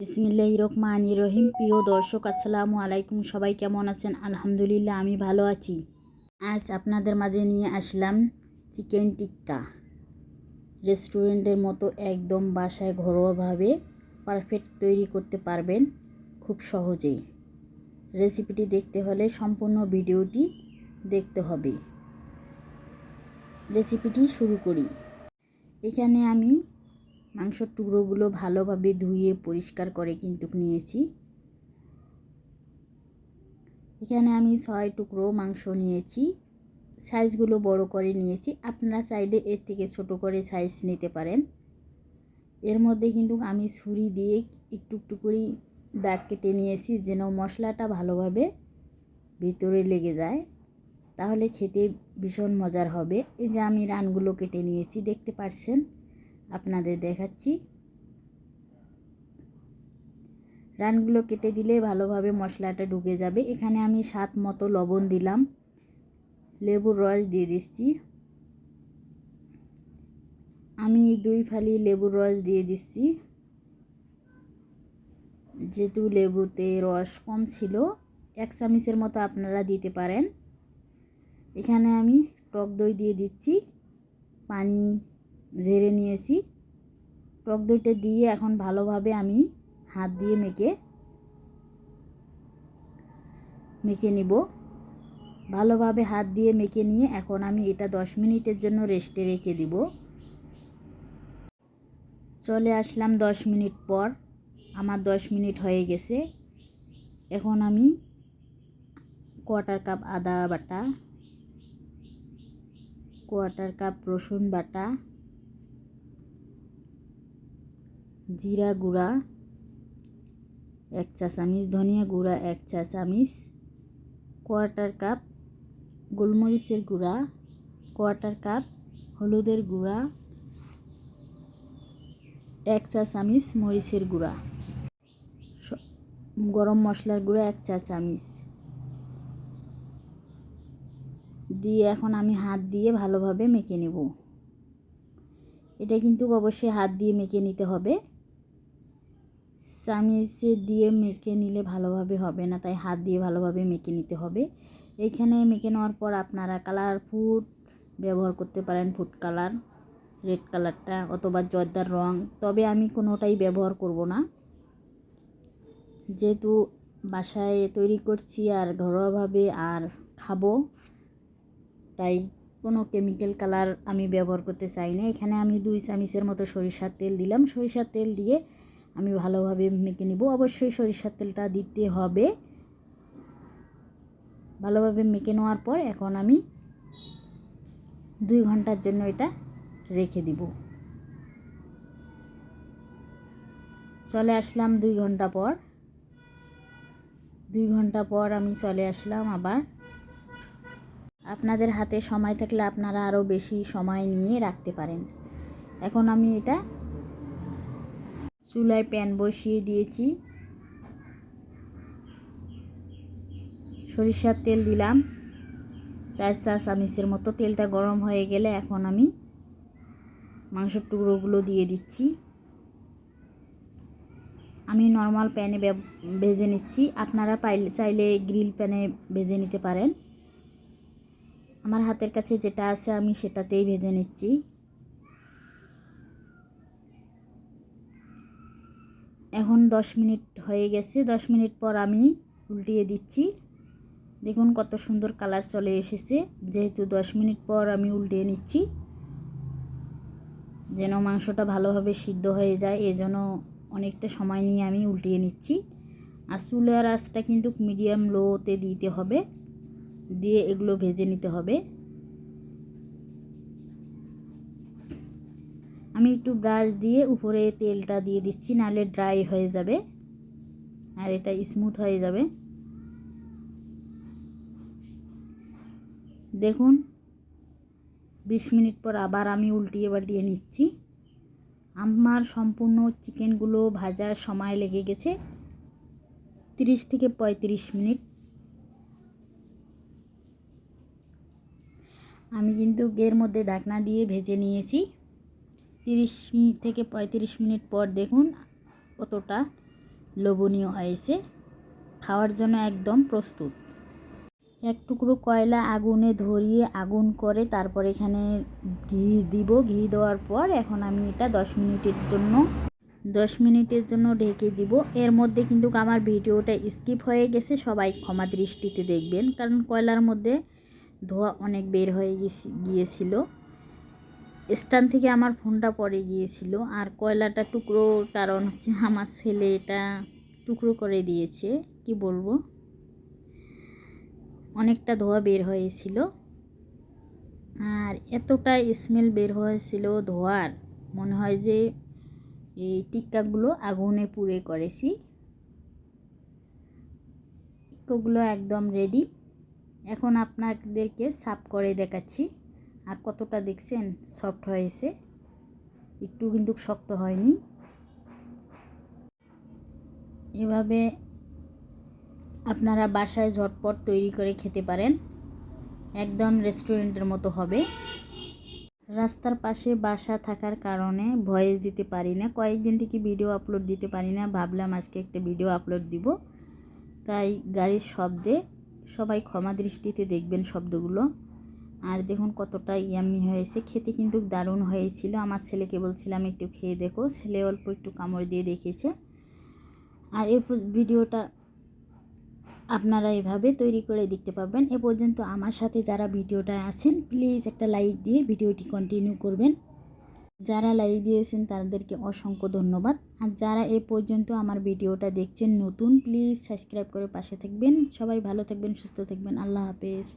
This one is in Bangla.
বিসমিল্লাহ রহমান রহিম। প্রিয় দর্শক, আসসালামু আলাইকুম। সবাই কেমন আছেন? আলহামদুলিল্লাহ, আমি ভালো আছি। আজ আপনাদের মাঝে নিয়ে আসলাম চিকেন টিক্কা। রেস্টুরেন্টের মতো একদম বাসায় ঘরোয়াভাবে পারফেক্ট তৈরি করতে পারবেন খুব সহজেই। রেসিপিটি দেখতে হলে সম্পূর্ণ ভিডিওটি দেখতে হবে। রেসিপিটি শুরু করি। এখানে আমি মাংসর টুকরোগুলো ভালোভাবে ধুয়ে পরিষ্কার করে কিন্তু নিয়েছি। এখানে আমি ছয় টুকরো মাংস নিয়েছি। সাইজগুলো বড় করে নিয়েছি। আপনারা সাইডে এর থেকে ছোট করে সাইজ নিতে পারেন। এর মধ্যে কিন্তু আমি ছুরি দিয়ে একটু একটু করে দাগ কেটে নিয়েছি যেন মশলাটা ভালোভাবে ভিতরে লেগে যায়। তাহলে খেতে ভীষণ মজার হবে। এই যে আমি রানগুলো কেটে নিয়েছি, দেখতে পাচ্ছেন আপনাদের দেখাচ্ছি। রানগুলো কেটে দিলে ভালোভাবে মশলাটা ঢুকে যাবে। এখানে আমি সাত মতো লবণ দিলাম। লেবুর রস দিয়ে দিচ্ছি। আমি দুই ফালি লেবুর রস দিয়ে দিচ্ছি। যেহেতু লেবুতে রস কম ছিল, এক চামচের মতো আপনারা দিতে পারেন। এখানে আমি টক দই দিয়ে দিচ্ছি। পানি ঝেড়ে নিয়েছি। টক দইটা দিয়ে এখন ভালোভাবে আমি হাত দিয়ে মেখে মেখে নিব। ভালোভাবে হাত দিয়ে মেখে নিয়ে এখন আমি এটা দশ মিনিটের জন্য রেস্টে রেখে দিব। চলে আসলাম দশ মিনিট পর। আমার দশ মিনিট হয়ে গেছে। এখন আমি কোয়াটার কাপ আদা বাটা কোয়ার্টার কাপ রসুন বাটা জিরা গুঁড়া, এক চা চামিচ ধনিয়া গুঁড়া, এক চা চামিচ কোয়ার্টার কাপ, গোলমরিচের গুঁড়া কোয়ার্টার কাপ, হলুদের গুঁড়া, এক চা চামিচ মরিচের গুঁড়া। গরম মশলার গুঁড়া এক চা চামিচ। দিয়ে এখন আমি হাত দিয়ে ভালোভাবে মেখে নেব। এটা কিন্তু অবশ্যই হাত দিয়ে মেখে নিতে হবে। চামিচে দিয়ে মেখে নিলে ভালোভাবে হবে না, তাই হাত দিয়ে ভালোভাবে মেখে নিতে হবে। এইখানে মেখে নেওয়ার পর আপনারা কালার ফুড ব্যবহার করতে পারেন, ফুড কালার, রেড কালারটা অথবা জর্দার রং, তবে আমি কোনোটাই ব্যবহার করব না। যেহেতু বাসায় তৈরি করছি আর ঘরোয়াভাবে আর খাব, তাই কোনো কেমিক্যাল কালার আমি ব্যবহার করতে চাই না। এখানে আমি দুই চামিচের মতো সরিষার তেল দিলাম। সরিষার তেল দিয়ে আমি ভালোভাবে মেখে নেব। অবশ্যই সরিষার তেলটা দিতে হবে। ভালোভাবে মেখে নেওয়ার পর এখন আমি দুই ঘণ্টার জন্য এটা রেখে দিব। চলে আসলাম দুই ঘণ্টা পর। দুই ঘণ্টা পর আমি চলে আসলাম আবার। আপনাদের হাতে সময় থাকলে আপনারা আরও বেশি সময় নিয়ে রাখতে পারেন। এখন আমি এটা চুলায় প্যান বসিয়ে দিয়েছি। সরিষার তেল দিলাম। চার চা চামিচের মতো তেলটা গরম হয়ে গেলে এখন আমি মাংসের টুকরোগুলো দিয়ে দিচ্ছি। আমি নর্মাল প্যানে ভেজে নিচ্ছি। আপনারা পাইলে, চাইলে গ্রিল প্যানে ভেজে নিতে পারেন। আমার হাতের কাছে যেটা আছে আমি সেটাতেই ভেজে নিচ্ছি। এখন দশ মিনিট হয়ে গেছে। দশ মিনিট পর আমি উল্টিয়ে দিচ্ছি। দেখুন কত সুন্দর কালার চলে এসেছে। যেহেতু দশ মিনিট পর আমি উল্টিয়ে নিচ্ছি, যেন মাংসটা ভালোভাবে সিদ্ধ হয়ে যায়, এজন্য অনেকটা সময় নিয়ে আমি উল্টিয়ে নিচ্ছি। আর চুলের আঁচটা কিন্তু মিডিয়াম লোতে দিতে হবে। দিয়ে এগুলো ভেজে নিতে হবে। আমি একটু ব্রাশ দিয়ে উপরে তেলটা দিয়ে দিচ্ছি, নাহলে ড্রাই হয়ে যাবে আর এটা স্মুথ হয়ে যাবে। দেখুন, বিশ মিনিট পর আবার আমি উল্টিয়ে পাল্টিয়ে নিচ্ছি। আমার সম্পূর্ণ চিকেনগুলো ভাজার সময় লেগে গেছে, তিরিশ থেকে পঁয়ত্রিশ মিনিট। আমি কিন্তু এর মধ্যে ঢাকনা দিয়ে ভেজে নিয়েছি। তিরিশ থেকে পঁয়ত্রিশ মিনিট পর দেখুন কতটা লোভনীয় হয়েছে। খাওয়ার জন্য একদম প্রস্তুত। এক টুকরো কয়লা আগুনে ধরিয়ে আগুন করে তারপর এখানে ঘি দিব। ঘি দেওয়ার পর এখন আমি এটা দশ মিনিটের জন্য, দশ মিনিটের জন্য ঢেকে দিব। এর মধ্যে কিন্তু আমার ভিডিওটা স্কিপ হয়ে গেছে, সবাই ক্ষমা দৃষ্টিতে দেখবেন। কারণ কয়লার মধ্যে ধোয়া অনেক বের হয়ে গিয়েছিল। স্ট্যান্ড থেকে আমার ফোনটা পড়ে গিয়েছিল। আর কয়লাটা টুকরোর কারণ হচ্ছে আমার ছেলে এটা টুকরো করে দিয়েছে, কি বলব? অনেকটা ধোয়া বের হয়েছিল। আর এতটা স্মেল বের হয়েছিল ধোয়ার, মনে হয় যে এই টিক্কাগুলো আগুনে পুড়ে করেছি। টিক্কাগুলো একদম রেডি এখন আপনাদেরকে সাফ করে দেখাচ্ছি। আর কতটা দেখছেন? সফট হয়েছে। একটু কিন্তু শক্ত হয়নি। এভাবে আপনারা বাসায় ঝটপট তৈরি করে খেতে পারেন। একদম রেস্টুরেন্টের মতো হবে। রাস্তার পাশে বাসা থাকার কারণে ভয়েস দিতে পারি না। কয়েকদিন থেকে ভিডিও আপলোড দিতে পারি না। ভাবলাম আজকে একটা ভিডিও আপলোড দিব। তাই গাড়ির শব্দে সবাই ক্ষমা দৃষ্টিতে দেখবেন শব্দগুলো। আর দেখুন কতটা ইয়ামি হয়েছে। খেতে কিন্তু দারুণ হয়েছিল। আমার ছেলেকে বলছিলাম একটু খেয়ে দেখো। ছেলে অল্প একটু কামড় দিয়ে দেখেছে আর এই ভিডিওটা আপনারা এভাবে তৈরি করে দেখতে পাবেন এ পর্যন্ত আমার সাথে যারা ভিডিওটা আছেন প্লিজ একটা লাইক দিয়ে ভিডিওটি কন্টিনিউ করবেন। যারা লাইক দিয়েছেন, তাদেরকে অসংখ্য ধন্যবাদ। আর যারা এ পর্যন্ত আমার ভিডিওটা দেখছেন নতুন প্লিজ সাবস্ক্রাইব করে পাশে থাকবেন। সবাই ভালো থাকবেন, সুস্থ থাকবেন। আল্লাহ হাফেজ।